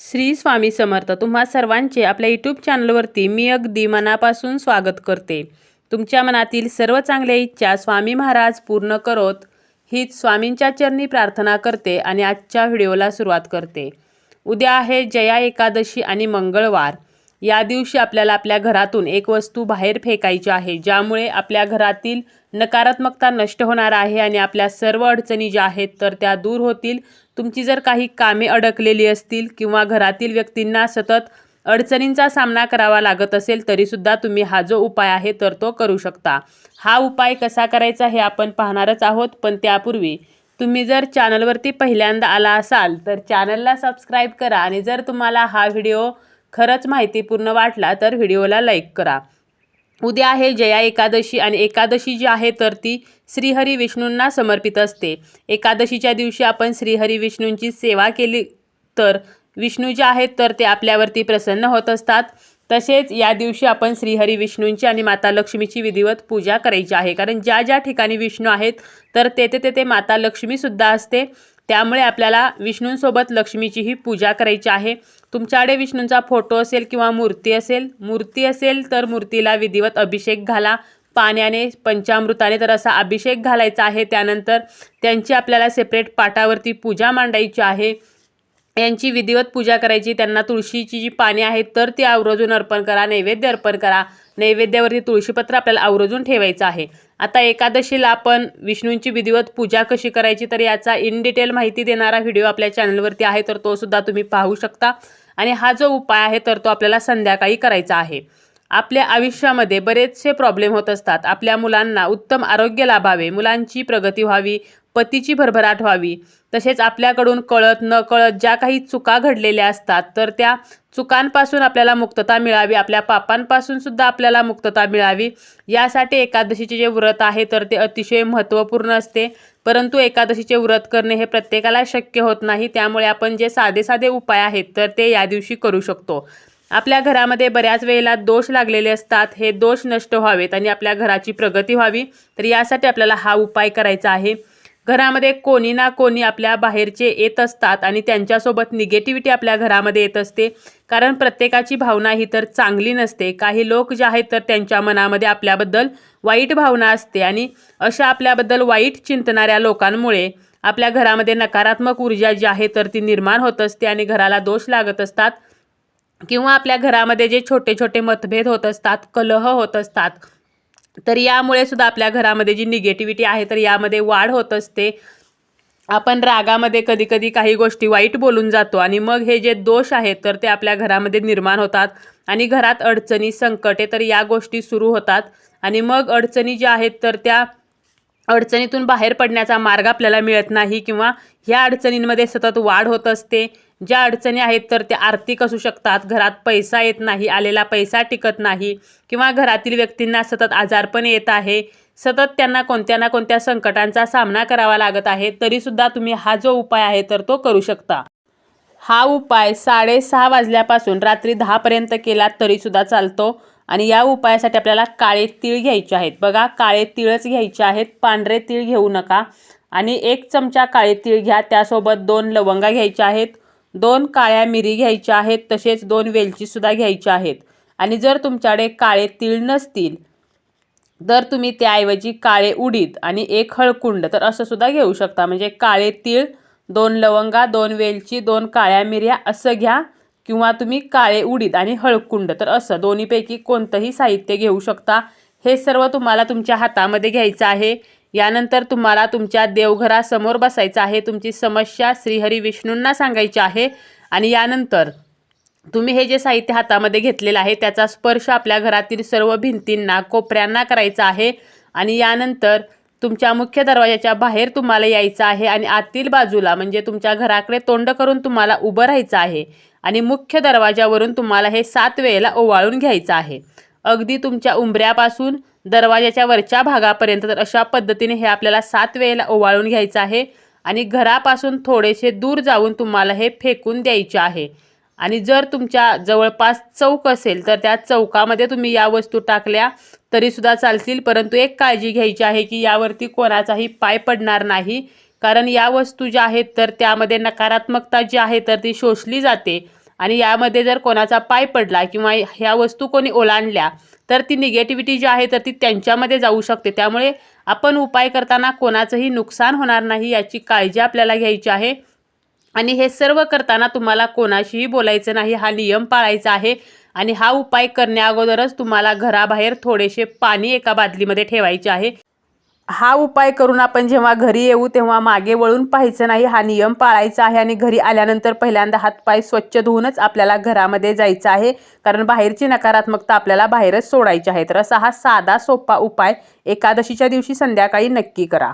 श्री स्वामी समर्थ तुम्हा सर्वांचे आपल्या यूट्यूब चॅनलवरती मी अगदी मनापासून स्वागत करते. तुमच्या मनातील सर्व चांगल्या इच्छा स्वामी महाराज पूर्ण करोत. हीच स्वामींच्या चरणी प्रार्थना करते आणि आजच्या व्हिडिओला सुरुवात करते. उद्या आहे जया एकादशी आणि मंगळवार. या दिवशी आपल्याला आपल्या घरातून एक वस्तू बाहेर फेकायची आहे ज्यामुळे आपल्या घरातील नकारात्मकता नष्ट होणार आहे आणि आपल्या सर्व अडचणी ज्या आहेत तर त्या दूर होतील. तुमची जर काही कामे अडकलेली असतील किंवा घरातील व्यक्तींना सतत अडचणींचा सामना करावा लागत असेल तरीसुद्धा तुम्ही हा जो उपाय आहे तर तो करू शकता. हा उपाय कसा करायचा हे आपण पाहणारच आहोत पण त्यापूर्वी तुम्ही जर चॅनलवरती पहिल्यांदा आला असाल तर चॅनलला सबस्क्राईब करा आणि जर तुम्हाला हा व्हिडिओ खरंच माहितीपूर्ण वाटला तर व्हिडिओला लाईक करा. उद्या आहे जया एकादशी आणि एकादशी जी आहे तर ती श्रीहरी विष्णूंना समर्पित असते. एकादशीच्या दिवशी आपण श्रीहरी विष्णूंची सेवा केली तर विष्णू जे आहेत तर ते आपल्यावरती प्रसन्न होत असतात. तसेच या दिवशी आपण श्रीहरी विष्णूंची आणि माता लक्ष्मीची विधिवत पूजा करायची आहे. कारण ज्या ज्या ठिकाणी विष्णू आहेत तर तेथे तेथे माता लक्ष्मीसुद्धा असते. त्यामुळे आपल्याला विष्णूंसोबत लक्ष्मीचीही पूजा करायची आहे. तुमच्याकडे विष्णूंचा फोटो असेल किंवा मूर्ती असेल मूर्ती असेल तर मूर्तीला विधिवत अभिषेक घाला. पाण्याने पंचामृताने तर असा अभिषेक घालायचा आहे. त्यानंतर त्यांची आपल्याला सेपरेट पाटावरती पूजा मांडायची आहे. यांची विधिवत पूजा करायची. त्यांना तुळशीची जी पाने आहेत तर ती आवर्जून अर्पण करा नैवेद्य अर्पण करा. नैवेद्यावरती तुळशीपत्र आपल्याला आवर्जून ठेवायचं आहे. आता एकादशीला आपण विष्णूंची विधिवत पूजा कशी करायची तर याचा इन डिटेल माहिती देणारा व्हिडिओ आपल्या चॅनलवरती आहे तर तो सुद्धा तुम्ही पाहू शकता. आणि हा जो उपाय आहे तर तो आपल्याला संध्याकाळी करायचा आहे. आपल्या आयुष्यामध्ये बरेचसे प्रॉब्लेम होत असतात. आपल्या मुलांना उत्तम आरोग्य लाभावे मुलांची प्रगती व्हावी पतीची भरभराट व्हावी. तसेच आपल्याकडून कळत न कळत ज्या काही चुका घडलेल्या असतात तर त्या चुकांपासून आपल्याला मुक्तता मिळावी आपल्या पापांपासून सुद्धा आपल्याला मुक्तता मिळावी. यासाठी एकादशीचे जे व्रत आहे तर ते अतिशय महत्त्वपूर्ण असते. परंतु एकादशीचे व्रत करणे हे प्रत्येकाला शक्य होत नाही त्यामुळे आपण जे साधे साधे उपाय आहेत तर ते या दिवशी करू शकतो. आपल्या घरामध्ये बऱ्याच वेळेला दोष लागलेले असतात हे दोष नष्ट व्हावेत आणि आपल्या घराची प्रगती व्हावी. तर यासाठी आपल्याला हा उपाय करायचा आहे. घरामध्ये कोणी ना कोणी आपल्या बाहेरचे येत असतात आणि त्यांच्यासोबत निगेटिव्हिटी आपल्या घरामध्ये येत असते. कारण प्रत्येकाची भावना ही तर चांगली नसते. काही लोक जे आहेत तर त्यांच्या मनामध्ये आपल्याबद्दल वाईट भावना असते आणि अशा आपल्याबद्दल वाईट चिंतणाऱ्या लोकांमुळे आपल्या घरामध्ये नकारात्मक ऊर्जा जी आहे तर ती निर्माण होत असते आणि घराला दोष लागत असतात. किंवा आपल्या घरामध्ये जे छोटे छोटे मतभेद होत असतात कलह होत असतात. तर यामुळे सुद्धा आपल्या घरामध्ये जी निगेटिव्हिटी आहे तर यामध्ये वाढ होत असते. आपण रागामध्ये कधी कधी काही गोष्टी वाईट बोलून जातो आणि मग हे जे दोष आहेत तर ते आपल्या घरामध्ये निर्माण होतात आणि घरात अडचणी संकटे तर या गोष्टी सुरू होतात. आणि मग अडचणी ज्या आहेत तर त्या अडचणीतून बाहेर पडण्याचा मार्ग आपल्याला मिळत नाही किंवा ह्या अडचणींमध्ये सतत वाढ होत असते. ज्या अडचणी आहेत तर त्या आर्थिक असू शकतात. घरात पैसा येत नाही आलेला पैसा टिकत नाही किंवा घरातील व्यक्तींना सतत आजारपण येत आहे. सतत त्यांना कोणत्या ना कोणत्या संकटांचा सामना करावा लागत आहे तरीसुद्धा तुम्ही हा जो उपाय आहे तर तो करू शकता. हा उपाय साडेसहा वाजल्यापासून रात्री दहापर्यंत केला तरीसुद्धा चालतो. आणि या उपायासाठी आपल्याला काळे तीळ घ्यायचे आहेत. बघा काळे तीळच घ्यायचे आहेत. पांढरे तीळ घेऊ नका. आणि एक चमचा काळे तीळ घ्या. त्यासोबत दोन लवंगा घ्यायच्या आहेत. दोन काळ्या मिरी घ्यायच्या आहेत. तसेच दोन वेलचीसुद्धा घ्यायच्या आहेत. आणि जर तुमच्याकडे काळे तीळ नसतील तर तुम्ही त्याऐवजी काळे उडीद आणि एक हळकुंड तर असं सुद्धा घेऊ शकता. म्हणजे काळे तीळ दोन लवंगा दोन वेलची दोन काळ्या मिऱ्या असं घ्या. किंवा तुम्ही काळे उडीद आणि हळकुंड तर असं दोन्हीपैकी कोणतंही साहित्य घेऊ शकता. हे सर्व तुम्हाला तुमच्या हातामध्ये घ्यायचं आहे. यानंतर तुम्हाला तुमच्या देवघरासमोर बसायचं आहे. तुमची समस्या श्रीहरी विष्णूंना सांगायची आहे. आणि यानंतर तुम्ही हे जे साहित्य हातामध्ये घेतलेलं आहे त्याचा स्पर्श आपल्या घरातील सर्व भिंतींना कोपऱ्यांना करायचा आहे. आणि यानंतर तुमच्या मुख्य दरवाजाच्या बाहेर तुम्हाला यायचं आहे आणि आतील बाजूला म्हणजे तुमच्या घराकडे तोंड करून तुम्हाला उभं राहायचं आहे आणि मुख्य दरवाजावरून तुम्हाला हे सात वेळेला ओवाळून घ्यायचं आहे. अगदी तुमच्या उंबऱ्यापासून दरवाजाच्या वरच्या भागापर्यंत तर अशा पद्धतीने हे आपल्याला सात वेळेला ओवाळून घ्यायचं आहे आणि घरापासून थोडेसे दूर जाऊन तुम्हाला हे फेकून द्यायचे आहे. आणि जर तुमच्या जवळपास चौक असेल तर त्या चौकामध्ये तुम्ही या वस्तू टाकल्या तरीसुद्धा चालतील. परंतु एक काळजी घ्यायची आहे की यावरती कोणाचाही पाय पडणार नाही. कारण या वस्तू ज्या आहेत तर त्यामध्ये नकारात्मकता जी आहे तर ती शोषली जाते. आणि यामध्ये जर कोणाचा पाय पडला किंवा ह्या वस्तू कोणी ओलांडल्या तर ती निगेटिव्हिटी जी आहे तर ती त्यांच्यामध्ये जाऊ शकते. त्यामुळे आपण उपाय करताना कोणाचंही नुकसान होणार नाही याची काळजी आपल्याला घ्यायची आहे. आणि हे सर्व करताना तुम्हाला कोणाशीही बोलायचं नाही हा नियम पाळायचा आहे. आणि हा उपाय करण्या अगोदरच तुम्हाला घराबाहेर थोडेसे पाणी एका बादलीमध्ये ठेवायचे आहे. हा उपाय करून आपण जेव्हा घरी येऊ तेव्हा मागे वळून पाहायचं नाही हा नियम पाळायचा आहे. आणि घरी आल्यानंतर पहिल्यांदा हातपाय स्वच्छ धुवूनच आपल्याला घरामध्ये जायचं आहे. कारण बाहेरची नकारात्मकता आपल्याला बाहेरच सोडायची आहे. तर असा हा साधा सोपा उपाय एकादशीच्या दिवशी संध्याकाळी नक्की करा.